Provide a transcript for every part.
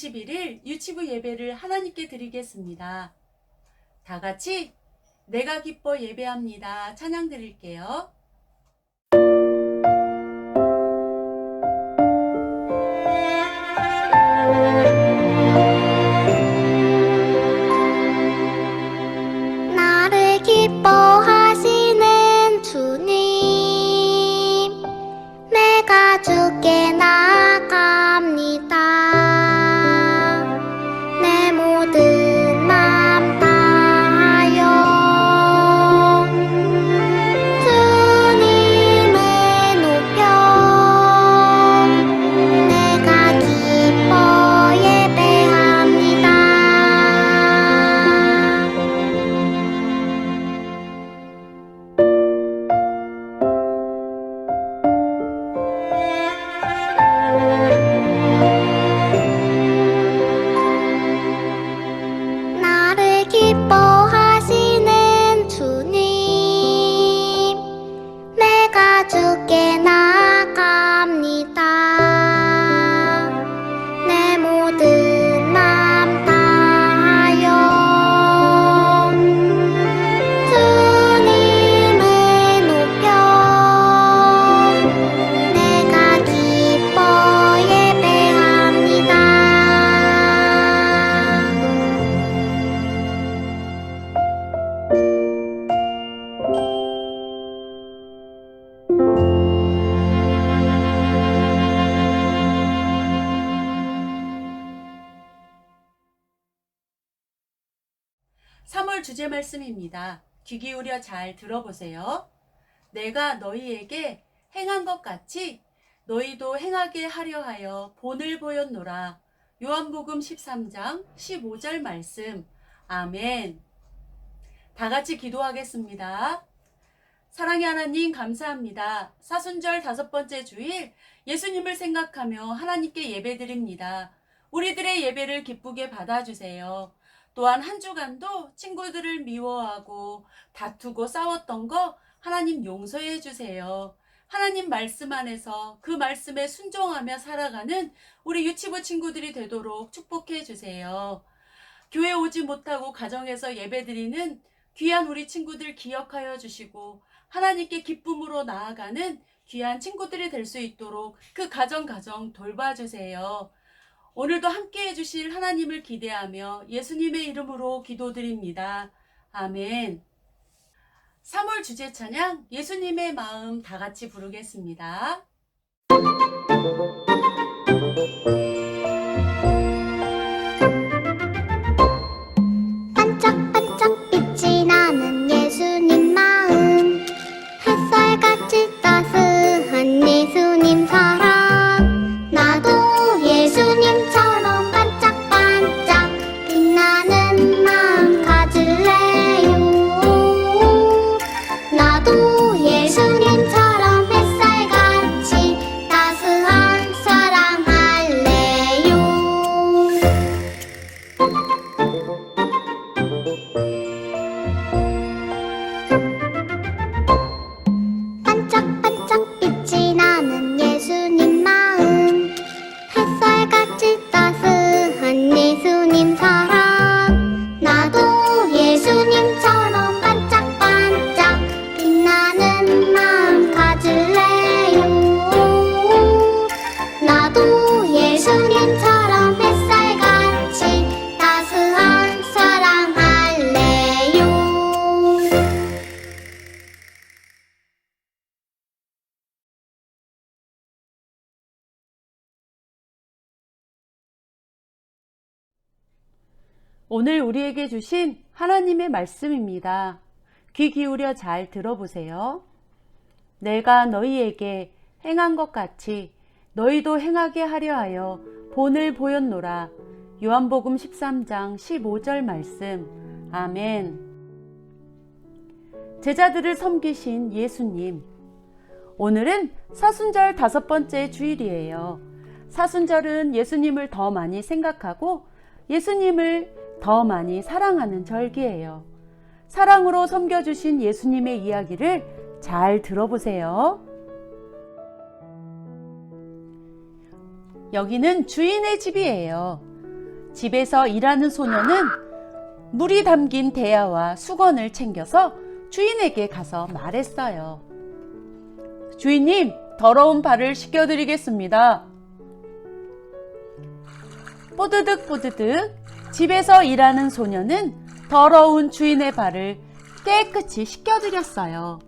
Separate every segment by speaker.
Speaker 1: 21일 유치부 예배를 하나님께 드리겠습니다. 다 같이 내가 기뻐 예배합니다. 찬양 드릴게요. 주제 말씀입니다. 귀 기울여 잘 들어보세요. 내가 너희에게 행한 것 같이 너희도 행하게 하려 하여 본을 보였노라. 요한복음 13장 15절 말씀. 아멘. 다 같이 기도하겠습니다. 사랑의 하나님 감사합니다. 사순절 다섯 번째 주일 예수님을 생각하며 하나님께 예배드립니다. 우리들의 예배를 기쁘게 받아주세요. 또한 한 주간도 친구들을 미워하고 다투고 싸웠던 거 하나님 용서해 주세요. 하나님 말씀 안에서 그 말씀에 순종하며 살아가는 우리 유치부 친구들이 되도록 축복해 주세요. 교회 오지 못하고 가정에서 예배 드리는 귀한 우리 친구들 기억하여 주시고 하나님께 기쁨으로 나아가는 귀한 친구들이 될 수 있도록 그 가정 가정 돌봐주세요. 오늘도 함께 해주실 하나님을 기대하며 예수님의 이름으로 기도드립니다. 아멘. 3월 주제 찬양 예수님의 마음 다 같이 부르겠습니다. 오늘 우리에게 주신 하나님의 말씀입니다. 귀 기울여 잘 들어보세요. 내가 너희에게 행한 것 같이 너희도 행하게 하려 하여 본을 보였노라. 요한복음 13장 15절 말씀. 아멘. 제자들을 섬기신 예수님. 오늘은 사순절 다섯 번째 주일이에요. 사순절은 예수님을 더 많이 생각하고 예수님을 더 많이 사랑하는 절기예요. 사랑으로 섬겨주신 예수님의 이야기를 잘 들어보세요. 여기는 주인의 집이에요. 집에서 일하는 소녀는 물이 담긴 대야와 수건을 챙겨서 주인에게 가서 말했어요. 주인님, 더러운 발을 씻겨드리겠습니다. 뽀드득 뽀드득 집에서 일하는 소녀는 더러운 주인의 발을 깨끗이 씻겨드렸어요.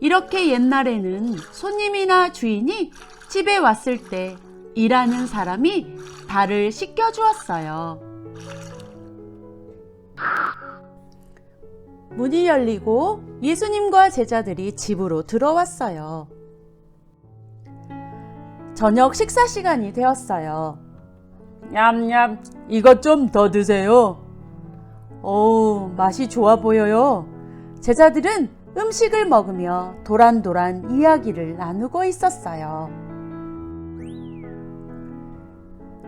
Speaker 1: 이렇게 옛날에는 손님이나 주인이 집에 왔을 때 일하는 사람이 발을 씻겨주었어요. 문이 열리고 예수님과 제자들이 집으로 들어왔어요. 저녁 식사 시간이 되었어요. 냠냠, 이것 좀 더 드세요. 어우, 맛이 좋아 보여요. 제자들은 음식을 먹으며 도란도란 이야기를 나누고 있었어요.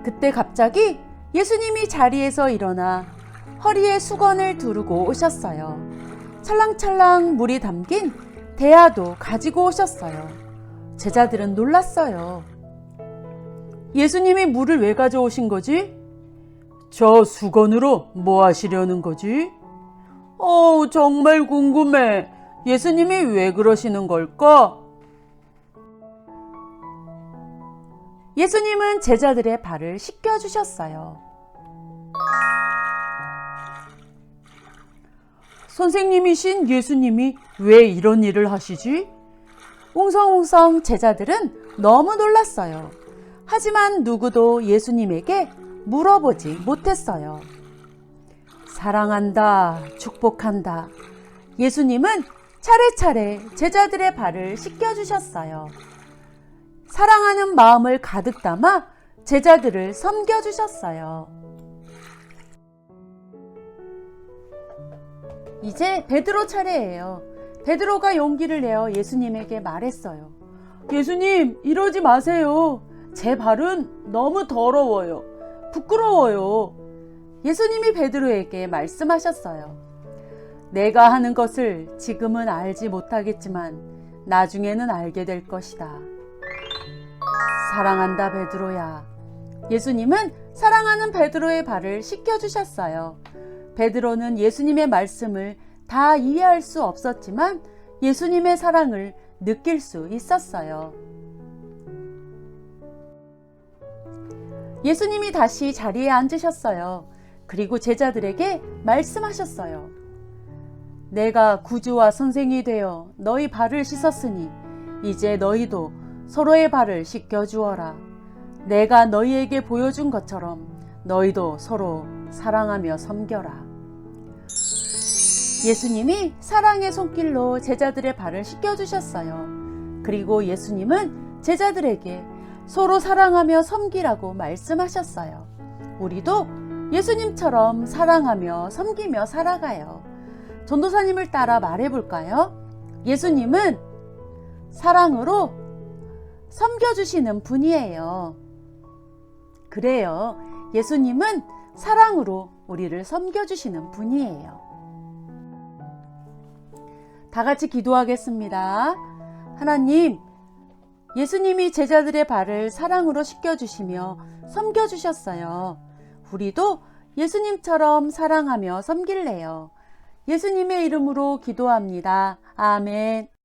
Speaker 1: 그때 갑자기 예수님이 자리에서 일어나 허리에 수건을 두르고 오셨어요. 찰랑찰랑 물이 담긴 대야도 가지고 오셨어요. 제자들은 놀랐어요. 예수님이 물을 왜 가져오신 거지? 저 수건으로 뭐 하시려는 거지? 어, 정말 궁금해. 예수님이 왜 그러시는 걸까? 예수님은 제자들의 발을 씻겨주셨어요. 선생님이신 예수님이 왜 이런 일을 하시지? 웅성웅성 제자들은 너무 놀랐어요. 하지만 누구도 예수님에게 물어보지 못했어요. 사랑한다, 축복한다. 예수님은 차례차례 제자들의 발을 씻겨주셨어요. 사랑하는 마음을 가득 담아 제자들을 섬겨주셨어요. 이제 베드로 차례예요. 베드로가 용기를 내어 예수님에게 말했어요. 예수님, 이러지 마세요. 제 발은 너무 더러워요. 부끄러워요. 예수님이 베드로에게 말씀하셨어요. 내가 하는 것을 지금은 알지 못하겠지만 나중에는 알게 될 것이다. 사랑한다, 베드로야. 예수님은 사랑하는 베드로의 발을 씻겨 주셨어요. 베드로는 예수님의 말씀을 다 이해할 수 없었지만 예수님의 사랑을 느낄 수 있었어요. 예수님이 다시 자리에 앉으셨어요. 그리고 제자들에게 말씀하셨어요. 내가 구주와 선생이 되어 너희 발을 씻었으니 이제 너희도 서로의 발을 씻겨 주어라. 내가 너희에게 보여준 것처럼 너희도 서로 사랑하며 섬겨라. 예수님이 사랑의 손길로 제자들의 발을 씻겨 주셨어요. 그리고 예수님은 제자들에게 서로 사랑하며 섬기라고 말씀하셨어요. 우리도 예수님처럼 사랑하며 섬기며 살아가요. 전도사님을 따라 말해볼까요? 예수님은 사랑으로 섬겨주시는 분이에요. 그래요. 예수님은 사랑으로 우리를 섬겨주시는 분이에요. 다 같이 기도하겠습니다. 하나님, 예수님이 제자들의 발을 사랑으로 씻겨주시며 섬겨주셨어요. 우리도 예수님처럼 사랑하며 섬길래요. 예수님의 이름으로 기도합니다. 아멘.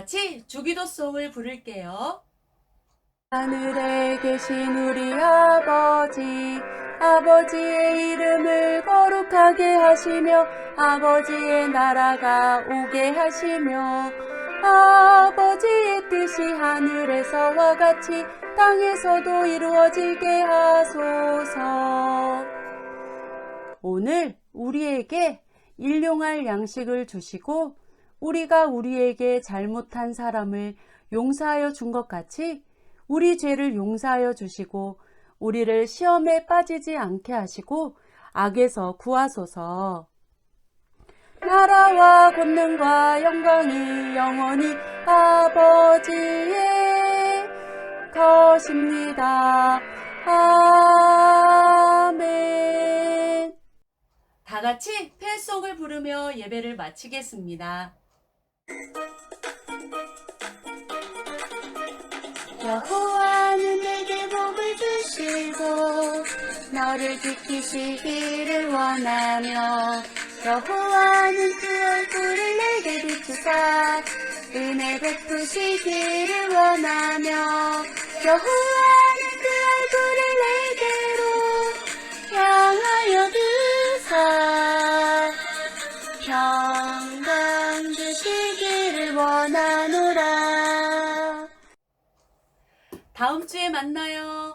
Speaker 2: 같이
Speaker 1: 주기도송을 부를게요. 하늘에 계신 우리 아버지 아버지의 이름을 거룩하게 하시며 아버지의 나라가 오게 하시며 아버지의 뜻이 하늘에서와 같이 땅에서도 이루어지게 하소서. 오늘 우리에게 일용할 양식을 주시고 우리가 우리에게 잘못한 사람을 용서하여 준 것 같이 우리 죄를 용서하여 주시고 우리를 시험에 빠지지 않게 하시고 악에서 구하소서. 나라와 권능과 영광이 영원히 아버지의 것입니다. 아멘. 다 같이 폐송을 부르며 예배를 마치겠습니다. 여호와는 내게 복을 주시고 너를 지키시기를 원하며 여호와는 그 얼굴을 내게 비추사 은혜 베푸시기를 원하며 여호와는 다음주에 만나요.